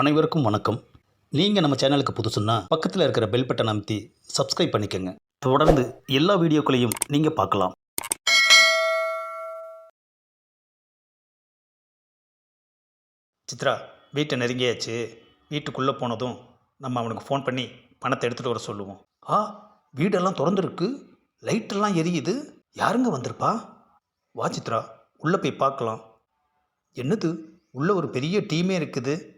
அனைவருக்கும் வணக்கம். நீங்கள் நம்ம சேனலுக்கு புதுசுன்னா பக்கத்தில் இருக்கிற பெல் பட்டன் அமைத்தி சப்ஸ்கிரைப் பண்ணிக்கோங்க. தொடர்ந்து எல்லா வீடியோக்களையும் நீங்கள் பார்க்கலாம். சித்ரா வீட்டை நெருங்கியாச்சு. வீட்டுக்குள்ளே போனதும் நம்ம அவனுக்கு ஃபோன் பண்ணி பணத்தை எடுத்துகிட்டு வர சொல்லுவோம். ஆ வீடெல்லாம் திறந்துருக்கு. லைட்டெல்லாம் எரியுது. யாருங்க வந்திருப்பா? வா சித்ரா உள்ளே போய் பார்க்கலாம். என்னது? உள்ளே ஒரு பெரிய டீமே இருக்குது.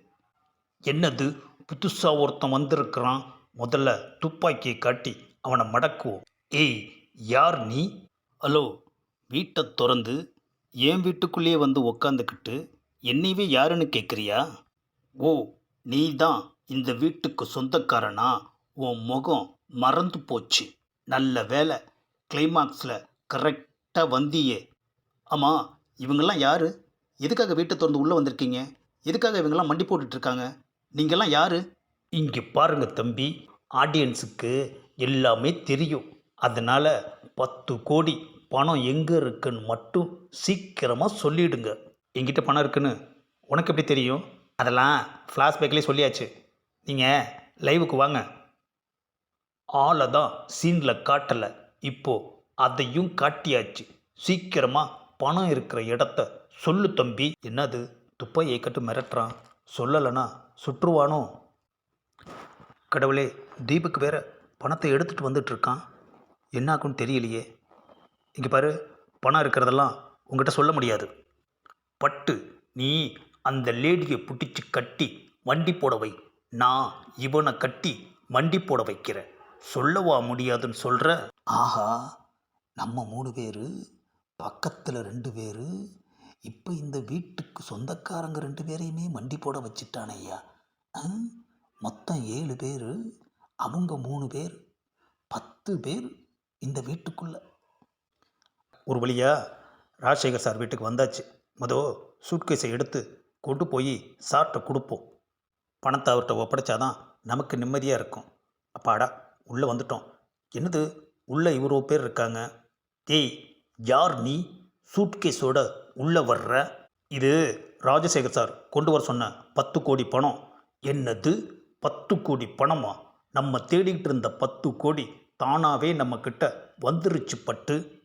என்னது? புதுசாக ஒருத்தன் வந்திருக்கிறான். முதல்ல துப்பாக்கியை காட்டி அவனை மடக்குவோம். ஏய் யார் நீ? ஹலோ வீட்டை திறந்து என் வீட்டுக்குள்ளேயே வந்து உக்காந்துக்கிட்டு என்னையவே யாருன்னு கேட்குறியா? ஓ நீ தான் இந்த வீட்டுக்கு சொந்தக்காரனா? உன் முகம் மறந்து போச்சு. நல்ல வேலை கிளைமாக்ஸில் கரெக்டாக வந்தியே. ஆமாம் இவங்கெல்லாம் யார்? எதுக்காக வீட்டை திறந்து உள்ளே வந்திருக்கீங்க? எதுக்காக இவங்கெல்லாம் மண்டி போட்டுட்ருக்காங்க? நீங்கள்லாம் யார்? இங்கே பாருங்க தம்பி ஆடியன்ஸுக்கு எல்லாமே தெரியும். அதனால் பத்து கோடி பணம் எங்கே இருக்குன்னு மட்டும் சீக்கிரமாக சொல்லிடுங்க. எங்கிட்ட பணம் இருக்குன்னு உனக்கு எப்படி தெரியும்? அதெல்லாம் ஃப்ளாஷ்பேக்லேயே சொல்லியாச்சு. நீங்கள் லைவுக்கு வாங்க. ஆளை தான் சீனில் காட்டலை. இப்போது அதையும் காட்டியாச்சு. சீக்கிரமாக பணம் இருக்கிற இடத்த சொல்லு தம்பி. என்னது? துப்பாயை கட்டு மிரட்டுறான். சொல்லலைன்னா சுற்றுவானோ? கடவுளே தீபுக்கு வேற பணத்தை எடுத்துகிட்டு வந்துட்டுருக்கான். என்ன ஆகும்னு தெரியலையே. இங்கே பாரு பணம் இருக்கிறதெல்லாம் உங்ககிட்ட சொல்ல முடியாது. பட்டு நீ அந்த லேடியை பிடிச்சி கட்டி வண்டி போட வை. நான் இவனை கட்டி வண்டி போட வைக்கிறேன். சொல்லவா முடியாதுன்னு சொல்கிற ஆஹா நம்ம மூணு பேர் பக்கத்தில் ரெண்டு பேர் இப்போ இந்த வீட்டுக்கு சொந்தக்காரங்க ரெண்டு பேரையுமே மண்டி போட வச்சுட்டானே ஐயா. ஆ? மொத்தம் ஏழு பேர் அவங்க மூணு பேர் பத்து பேர் இந்த வீட்டுக்குள்ள. ஒரு வழியா ராஜசேகர் சார் வீட்டுக்கு வந்தாச்சு. மொதோ சூட்கேஸை எடுத்து கொண்டு போய் சார்கிட்ட கொடுப்போம். பணத்தை அவர்கிட்ட ஒப்படைச்சாதான் நமக்கு நிம்மதியாக இருக்கும். அப்பாடா உள்ளே வந்துட்டோம். என்னது? உள்ளே இவ்வளோ பேர் இருக்காங்க. ஏய் யார் நீ? சூட்கேஸோட உள்ளே வர்ற இது ராஜசேகர் சார் கொண்டு வர சொன்ன பத்து கோடி பணம். என்னது? பத்து கோடி பணமா? நம்ம தேடிக்கிட்டு இருந்த பத்து கோடி தானாகவே நம்மக்கிட்ட வந்துருச்சு பட்டு.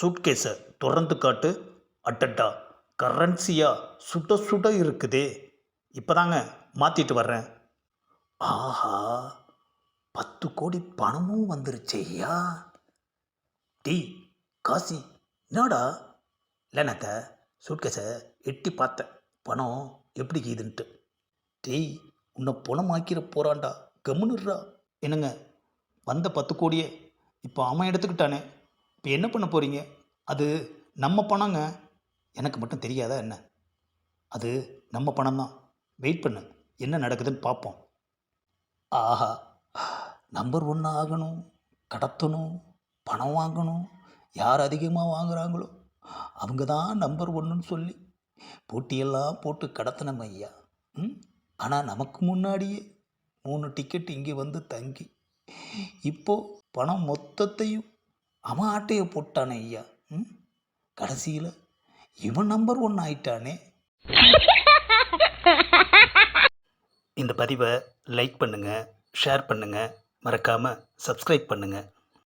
சூட்கேஸை திறந்து காட்டு. அட்டட்டா கரன்சியாக சுட சுட இருக்குதே. இப்போதாங்க மாற்றிட்டு வர்றேன். ஆஹா பத்து கோடி பணமும் வந்துருச்சேயா டி காசி என்னடா? இல்லைனாக்க சூட்கேஸை எட்டி பார்த்தேன். பணம் எப்படி கீதுன்ட்டு. டேய் உன்னை பணமாக்கிற போகிறான்டா கம்முன்னுடுறா என்னங்க வந்த பத்து கோடியே. இப்போ அவன் எடுத்துக்கிட்டானே. இப்போ என்ன பண்ண போகிறீங்க அது நம்ம பணங்க. எனக்கு மட்டும் தெரியாதா என்ன? அது நம்ம பணம் தான் வெயிட் பண்ணு. என்ன நடக்குதுன்னு பார்ப்போம் ஆஹா. நம்பர் ஒன்று ஆகணும். கடத்தணும். பணம் வாங்கணும். யார் அதிகமாக வாங்குறாங்களோ. அவங்க தான் நம்பர் ஒன்றுன்னு சொல்லி போட்டியெல்லாம் போட்டு கடத்தினோம் ஐயா. ம்? ஆனால் நமக்கு முன்னாடியே மூணு டிக்கெட் இங்கே வந்து தங்கி. இப்போது பணம் மொத்தத்தையும் அவன் ஆட்டையை போட்டானே ஐயா. ம்? கடைசியில் இவன் நம்பர் ஒன் ஆயிட்டானே. இந்த பதிவை லைக் பண்ணுங்கள் ஷேர் பண்ணுங்கள் மறக்காமல் சப்ஸ்கிரைப் பண்ணுங்கள்